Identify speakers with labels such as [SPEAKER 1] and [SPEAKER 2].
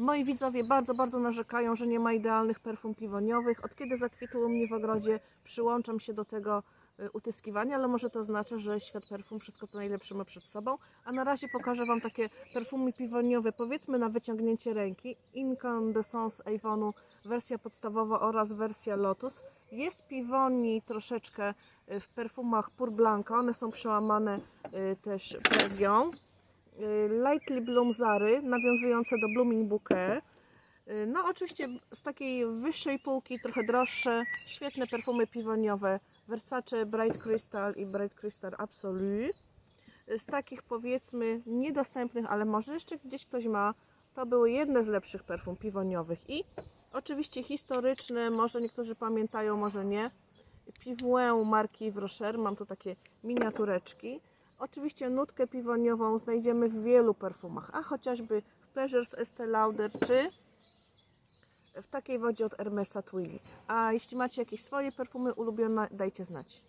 [SPEAKER 1] Moi widzowie bardzo, bardzo narzekają, że nie ma idealnych perfum piwoniowych. Od kiedy zakwitło u mnie w ogrodzie, przyłączam się do tego y, utyskiwania, ale może to oznacza, że świat perfum wszystko co najlepsze ma przed sobą. A na razie pokażę Wam takie perfumy piwoniowe, powiedzmy na wyciągnięcie ręki. Incandescence Avonu, wersja podstawowa oraz wersja Lotus. Jest piwoni troszeczkę y, w perfumach Pur Blanca, one są przełamane y, też prezją. Y, Lightly Bloom Zary, nawiązujące do Blooming Bouquet. Y, No oczywiście z takiej wyższej półki, trochę droższe, świetne perfumy piwoniowe Versace Bright Crystal i Bright Crystal Absolu. Y, Z takich powiedzmy niedostępnych, ale może jeszcze gdzieś ktoś ma, to były jedne z lepszych perfum piwoniowych. I oczywiście historyczne, może niektórzy pamiętają, może nie. Piwuę marki Vrocher, mam tu takie miniatureczki. Oczywiście nutkę piwoniową znajdziemy w wielu perfumach, a chociażby w Pleasures Estée Lauder czy w takiej wodzie od Hermesa Twilly. A jeśli macie jakieś swoje perfumy ulubione, dajcie znać.